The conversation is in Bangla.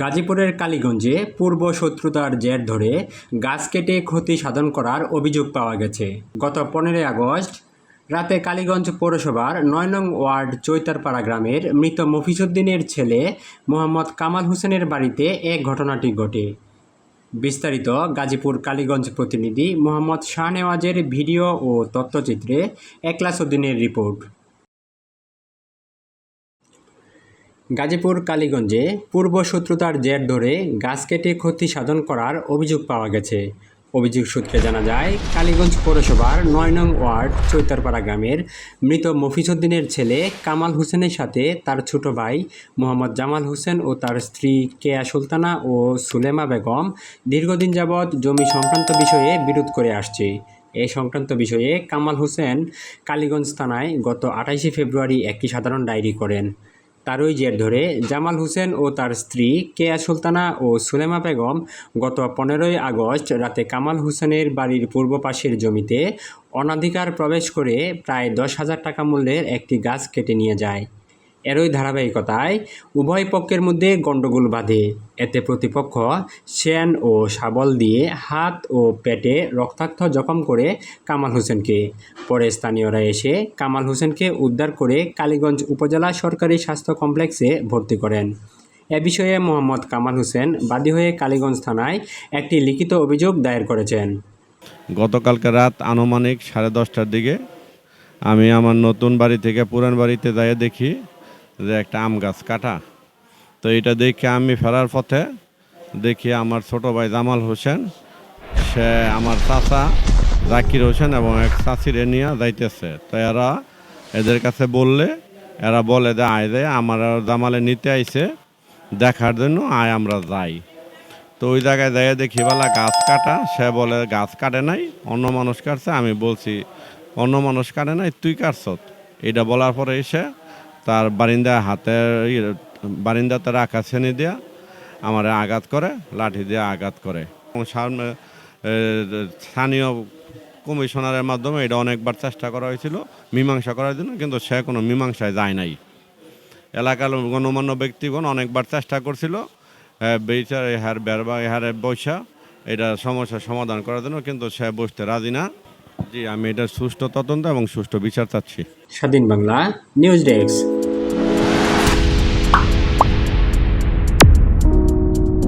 গাজীপুরের কালীগঞ্জে পূর্ব শত্রুতার জের ধরে গাছ কেটে ক্ষতি সাধন করার অভিযোগ পাওয়া গেছে। গত পনেরোই আগস্ট, রাতে কালীগঞ্জ পৌরসভার নয় নং ওয়ার্ড চৈতারপাড়া গ্রামের মৃত মফিজুদ্দিনের ছেলে মোহাম্মদ কামাল হোসেনের বাড়িতে এক ঘটনাটি ঘটে। বিস্তারিত গাজীপুর কালীগঞ্জ প্রতিনিধি মোহাম্মদ শাহনেওয়াজের ভিডিও ও তথ্যচিত্রে একলাসউদ্দিনের রিপোর্ট। গাজীপুর, কালীগঞ্জে পূর্ব শত্রুতার জের ধরে গাছ কেটে ক্ষতি সাধন করার অভিযোগ পাওয়া গেছে। অভিযোগ সূত্রে জানা যায়, কালীগঞ্জ পৌরসভার নয় নং ওয়ার্ড, চৈতারপাড়া গ্রামের মৃত মফিজুদ্দিনের ছেলে কামাল হোসেনের সাথে তার ছোট ভাই মোহাম্মদ জামাল হোসেন ও তার স্ত্রী কেয়া সুলতানা ও সুলেমা বেগম দীর্ঘদিন যাবৎ জমি সংক্রান্ত বিষয়ে বিরোধ করে আসছে। এই সংক্রান্ত বিষয়ে কামাল হোসেন কালীগঞ্জ থানায় গত আঠাইশে ফেব্রুয়ারি একটি সাধারণ ডায়েরি করেন। তারই জের ধরে জামাল হোসেন ও তার স্ত্রী কেয়া সুলতানা ও সুলেমা বেগম গত পনেরোই আগস্ট রাতে কামাল হোসেনের বাড়ির পূর্ব পাশের জমিতে অনাধিকার প্রবেশ করে প্রায় দশ হাজার টাকা মূল্যের একটি গাছ কেটে নিয়ে যায়। এরই ধারাবাহিকতায় উভয় পক্ষের মধ্যে গণ্ডগোল বাঁধে। এতে প্রতিপক্ষ সেন ও শাবল দিয়ে হাত ও পেটে রক্তাক্ত জখম করে কামাল হোসেনকে। পরে স্থানীয়রা এসে কামাল হোসেনকে উদ্ধার করে কালীগঞ্জ উপজেলা সরকারি স্বাস্থ্য কমপ্লেক্সে ভর্তি করেন। এ বিষয়ে মোহাম্মদ কামাল হোসেন বাদী হয়ে কালীগঞ্জ থানায় একটি লিখিত অভিযোগ দায়ের করেছেন। গতকালকে রাত আনুমানিক সাড়ে দশটার দিকে আমি আমার নতুন বাড়ি থেকে পুরান বাড়িতে যাই দেখি যে একটা আম গাছ কাটা। তো এটা দেখে আমি ফেরার পথে দেখি আমার ছোট ভাই জামাল হোসেন, সে আমার চাচা জাকির হোসেন এবং এক চাচিরে নিয়ে যাইতেছে। তো এরা এদের কাছে বললে, এরা বলে যে, আয় যে আমার জামালে নিতে আইছে, দেখার জন্য আয়, আমরা যাই। তো ওই জায়গায় যাই দেখি বেলা গাছ কাটা, সে বলে, গাছ কাটে নাই, অন্য মানুষ কাটছে। আমি বলছি, অন্য মানুষ কাটে নাই, তুই কাটছত এটা বলার পরে এসে তার বারিন্দা হাতের বারিন্দা তার শ্রেণি দিয়া আমার আঘাত করে, লাঠি দিয়ে আঘাত করে। সামনে স্থানীয় কমিশনারের মাধ্যমে এটা অনেকবার চেষ্টা করা হয়েছিল, মীমাংসা করার জন্য, কিন্তু সে কোনো মীমাংসায় যায় নাই। এলাকার গণমান্য ব্যক্তিগণ অনেকবার চেষ্টা করছিল বিচার ইহার বেরবা ইহারে বৈশা এটা সমস্যার সমাধান করার জন্য, কিন্তু সে বসতে রাজি না। জি, আমি এটা সুষ্ঠু তদন্ত এবং সুষ্ঠু বিচার চাচ্ছি। স্বাধীন বাংলা, নিউজ ডেস্ক।